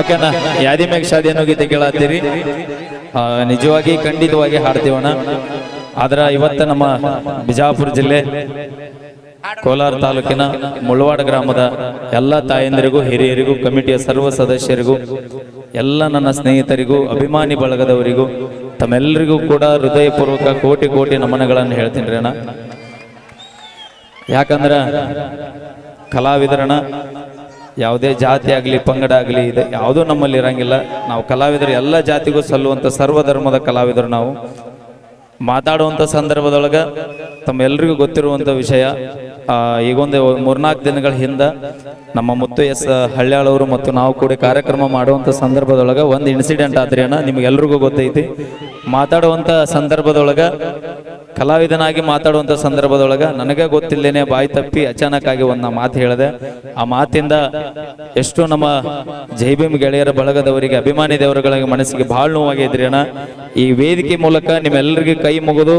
ಓಕೆನಾ ಯಾದಿ ಮ್ಯಾಗ ಶಾದಿ ಅನ್ನೋ ಗೀತೆ ಕೇಳತ್ತೀರಿ ನಿಜವಾಗಿ ಖಂಡಿತವಾಗಿ ಹಾಡ್ತೀವಣ ಆದ್ರ ಇವತ್ತ ನಮ್ಮ ಬಿಜಾಪುರ ಜಿಲ್ಲೆ, ಕೋಲಾರ ತಾಲೂಕಿನ ಮುಳವಾಡ ಗ್ರಾಮದ ಎಲ್ಲ ತಾಯಂದಿರಿಗೂ, ಹಿರಿಯರಿಗೂ, ಕಮಿಟಿಯ ಸರ್ವ ಸದಸ್ಯರಿಗೂ, ಎಲ್ಲ ನನ್ನ ಸ್ನೇಹಿತರಿಗೂ, ಅಭಿಮಾನಿ ಬಳಗದವರಿಗೂ ತಮ್ಮೆಲ್ಲರಿಗೂ ಕೂಡ ಹೃದಯಪೂರ್ವಕ ಕೋಟಿ ಕೋಟಿ ನಮನಗಳನ್ನು ಹೇಳ್ತೀನಿ ರೀ ಅಣ್ಣ. ಯಾಕಂದ್ರೆ ಕಲಾವಿದರಣ ಯಾವುದೇ ಜಾತಿ ಆಗಲಿ, ಪಂಗಡ ಆಗಲಿ, ಇದೆ ಯಾವುದೂ ನಮ್ಮಲ್ಲಿ ಇರಂಗಿಲ್ಲ. ನಾವು ಕಲಾವಿದರು ಎಲ್ಲ ಜಾತಿಗೂ ಸಲ್ಲುವಂಥ ಸರ್ವಧರ್ಮದ ಕಲಾವಿದರು ನಾವು. ಮಾತಾಡುವಂಥ ಸಂದರ್ಭದೊಳಗೆ ತಮ್ಮೆಲ್ಲರಿಗೂ ಗೊತ್ತಿರುವಂಥ ವಿಷಯ. ಈಗೊಂದು ಮೂರ್ನಾಲ್ಕು ದಿನಗಳ ಹಿಂದೆ ನಮ್ಮ ಮುತ್ತು ಎಸ್ ಹಳ್ಯಾಳವರು ಮತ್ತು ನಾವು ಕೂಡ ಕಾರ್ಯಕ್ರಮ ಮಾಡುವಂಥ ಸಂದರ್ಭದೊಳಗೆ ಒಂದು ಇನ್ಸಿಡೆಂಟ್ ಆದ್ರಿ ಅಣ್ಣ, ನಿಮ್ಗೆಲ್ರಿಗೂ ಗೊತ್ತೈತಿ. ಮಾತಾಡುವಂಥ ಸಂದರ್ಭದೊಳಗೆ, ಕಲಾವಿದನಾಗಿ ಮಾತಾಡುವಂಥ ಸಂದರ್ಭದೊಳಗೆ ನನಗೆ ಗೊತ್ತಿಲ್ಲೇನೆ ಬಾಯಿ ತಪ್ಪಿ ಅಚಾನಕ್ ಆಗಿ ಒಂದು ಮಾತು ಹೇಳಿದೆ. ಆ ಮಾತಿಂದ ಎಷ್ಟು ನಮ್ಮ ಜೈಭೀಮ್ ಗೆಳೆಯರ ಬಳಗದವರಿಗೆ, ಅಭಿಮಾನಿ ದೇವರುಗಳಿಗೆ ಮನಸ್ಸಿಗೆ ಭಾಳ ನೋವಾಗಿದ್ರಿ ಅಣ್ಣ. ಈ ವೇದಿಕೆ ಮೂಲಕ ನಿಮ್ಮೆಲ್ಲರಿಗೆ ಕೈ ಮುಗಿದು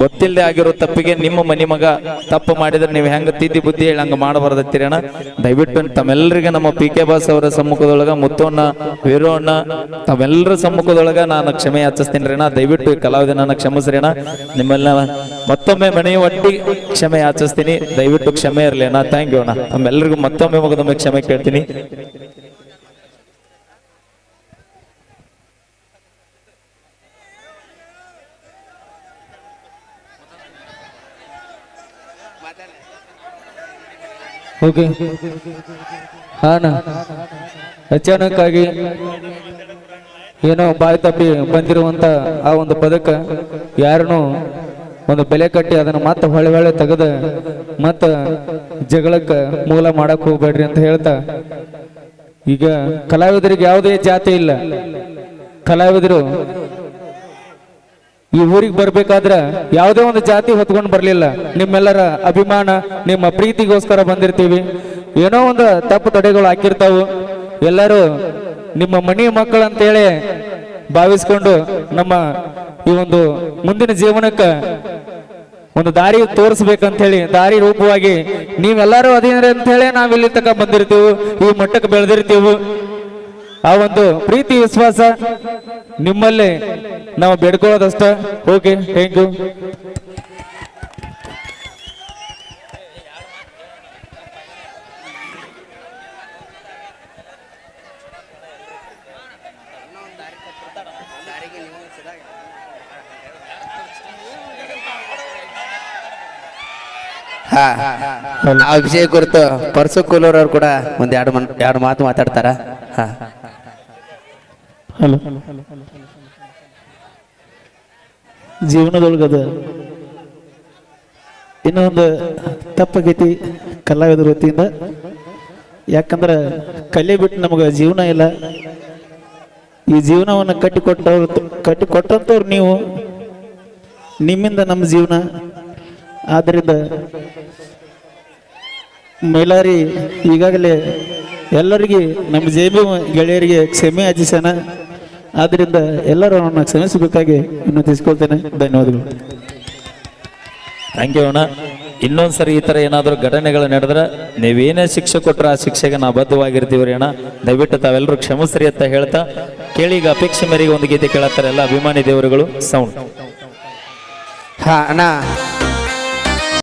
ಗೊತ್ತಿಲ್ಲದೆ ಆಗಿರೋ ತಪ್ಪಿಗೆ ನಿಮ್ಮ ಮನಿ ಮಗ ತಪ್ಪು ಮಾಡಿದ್ರೆ ನೀವು ಹೆಂಗ ತಿದ್ದಿ ಬುದ್ಧಿ ಹೇಳಿ ಹಂಗ ಮಾಡಬಾರ್ದತ್ತಿರಣ ದಯವಿಟ್ಟು ತಮ್ಮೆಲ್ಲರಿಗೆ ನಮ್ಮ ಪಿ ಕೆ ಬಾಸ್ ಅವರ ಸಮ್ಮುಖದೊಳಗ ಮುತ್ತೋಣ್ಣ ವೀರೋ ಅಣ್ಣ ತಾವೆಲ್ಲರ ಸಮ್ಮುಖದೊಳಗ ನಾನು ಕ್ಷಮೆ ಯಾಚಿಸ್ತೀನಿ ಅಣ್ಣ ದಯವಿಟ್ಟು ಕ್ಷಮಿಸ್ರಿ ಅಣ್ಣ ನಿಮ್ಮೆಲ್ಲ ಮತ್ತೊಮ್ಮೆ ಮನೆಯ ಒಟ್ಟಿ ಕ್ಷಮೆ ಯಾಚಿಸ್ತೀನಿ. ದಯವಿಟ್ಟು ಕ್ಷಮೆ ಇರಲಿ ಅಣ್ಣ. ಥ್ಯಾಂಕ್ ಯು ಅಣ್ಣ. ತಮ್ಮೆಲ್ಲರಿಗೂ ಮತ್ತೊಮ್ಮೆ ಮಗದೊಮ್ಮೆ ಕ್ಷಮೆ ಕೇಳ್ತೀನಿ. ಓಕೆ ಹಾನ. ಅಚಾನಕ್ಕಾಗಿ ಏನೋ ಬಾಯಿ ತಪ್ಪಿ ಬಂದಿರುವಂತ ಆ ಒಂದು ಪದಕ ಯಾರನ್ನೂ ಒಂದು ಬೆಲೆ ಕಟ್ಟಿ ಅದನ್ನು ಮತ್ತೆ ಹೊಳೆ ಹೊಳೆ ತೆಗೆದ ಮತ್ತ ಜಗಳಕ್ಕೆ ಮೂಲ ಮಾಡಕ್ ಹೋಗ್ಬೇಡ್ರಿ ಅಂತ ಹೇಳ್ತಾ, ಈಗ ಕಲಾವಿದರಿಗೆ ಯಾವುದೇ ಜಾತಿ ಇಲ್ಲ. ಕಲಾವಿದರು ಈ ಊರಿಗೆ ಬರ್ಬೇಕಾದ್ರ ಯಾವುದೇ ಒಂದು ಜಾತಿ ಹೊತ್ಕೊಂಡು ಬರ್ಲಿಲ್ಲ. ನಿಮ್ಮೆಲ್ಲರ ಅಭಿಮಾನ, ನಿಮ್ಮ ಪ್ರೀತಿಗೋಸ್ಕರ ಬಂದಿರ್ತೀವಿ. ಏನೋ ಒಂದು ತಪ್ಪು ತಡೆಗಳು ಹಾಕಿರ್ತಾವು. ಎಲ್ಲರೂ ನಿಮ್ಮ ಮನಿ ಮಕ್ಕಳಂತೇಳಿ ಭಾವಿಸ್ಕೊಂಡು ನಮ್ಮ ಈ ಒಂದು ಮುಂದಿನ ಜೀವನಕ್ಕೆ ಒಂದು ದಾರಿ ತೋರಿಸ್ಬೇಕಂತ ಹೇಳಿ ದಾರಿ ರೂಪವಾಗಿ ನೀವೆಲ್ಲರೂ ಅದೇನ್ರಿ ಅಂತ ಹೇಳಿ ಇಲ್ಲಿ ತನಕ ಬಂದಿರ್ತೀವಿ. ಈ ಮಟ್ಟಕ್ಕೆ ಬೆಳೆದಿರ್ತೀವಿ. ಆ ಒಂದು ಪ್ರೀತಿ ವಿಶ್ವಾಸ ನಿಮ್ಮಲ್ಲಿ ನಾವು ಬೇಡ್ಕೊಳ್ಳೋದಷ್ಟ. ಓಕೆ ಥ್ಯಾಂಕ್ ಯು ಹಾ ಆ ವಿಷಯ ಕುರಿತು ಪರ್ಸು ಕೂಲೂರ್ ಅವ್ರು ಕೂಡ ಒಂದ್ ಎರಡು ಎರಡು ಮಾತು ಮಾತಾಡ್ತಾರ. ಹಾ. ಹಲೋ. ಜೀವನದೊಳಗದ ಇನ್ನೊಂದು ತಪ್ಪಾಗೈತಿ ಕಲಾವಿದರ ವತಿಯಿಂದ. ಯಾಕಂದ್ರೆ ಕಲೆ ಬಿಟ್ಟು ನಮಗೆ ಜೀವನ ಇಲ್ಲ. ಈ ಜೀವನವನ್ನು ಕಟ್ಟಿಕೊಟ್ಟವ್ರು, ಕಟ್ಟಿಕೊಟ್ಟಂಥವ್ರು ನೀವು. ನಿಮ್ಮಿಂದ ನಮ್ಮ ಜೀವನ. ಆದ್ದರಿಂದ ಮೈಲಾರಿ ಈಗಾಗಲೇ ಎಲ್ಲರಿಗೆ, ನಮ್ಮ ಜೇಬಿ ಗೆಳೆಯರಿಗೆ ಕ್ಷಮೆ ಯಾಚಿಸೋಣ ಆದ್ದರಿಂದ ಎಲ್ಲರೂ ಅವನ್ನ ಕ್ಷಮಿಸಬೇಕಾಗಿ ವಿನಂತಿಸಿಕೊಳ್ತೇನೆ. ಧನ್ಯವಾದಗಳು. ಥ್ಯಾಂಕ್ ಯು ಅಣ್ಣ. ಇನ್ನೊಂದ್ಸರಿ ಈ ತರ ಏನಾದರೂ ಘಟನೆಗಳು ನಡೆದ್ರೆ ನೀವೇನೇ ಶಿಕ್ಷೆ ಕೊಟ್ಟರೆ ಆ ಶಿಕ್ಷೆಗೆ ನಾ ರೀ ಅಣ್ಣ. ದಯವಿಟ್ಟು ತಾವೆಲ್ಲರೂ ಕ್ಷಮಿಸ್ರಿ ಅಂತ ಹೇಳ್ತಾ ಕೇಳಿ ಈಗ ಅಪೇಕ್ಷೆ ಮೇರೆಗೆ ಒಂದು ಗೀತೆ ಕೇಳತ್ತಾರೆ ಎಲ್ಲ ಅಭಿಮಾನಿ ದೇವರುಗಳು ಸೌಂಡ್. ಹಾ ಅಣ್ಣ.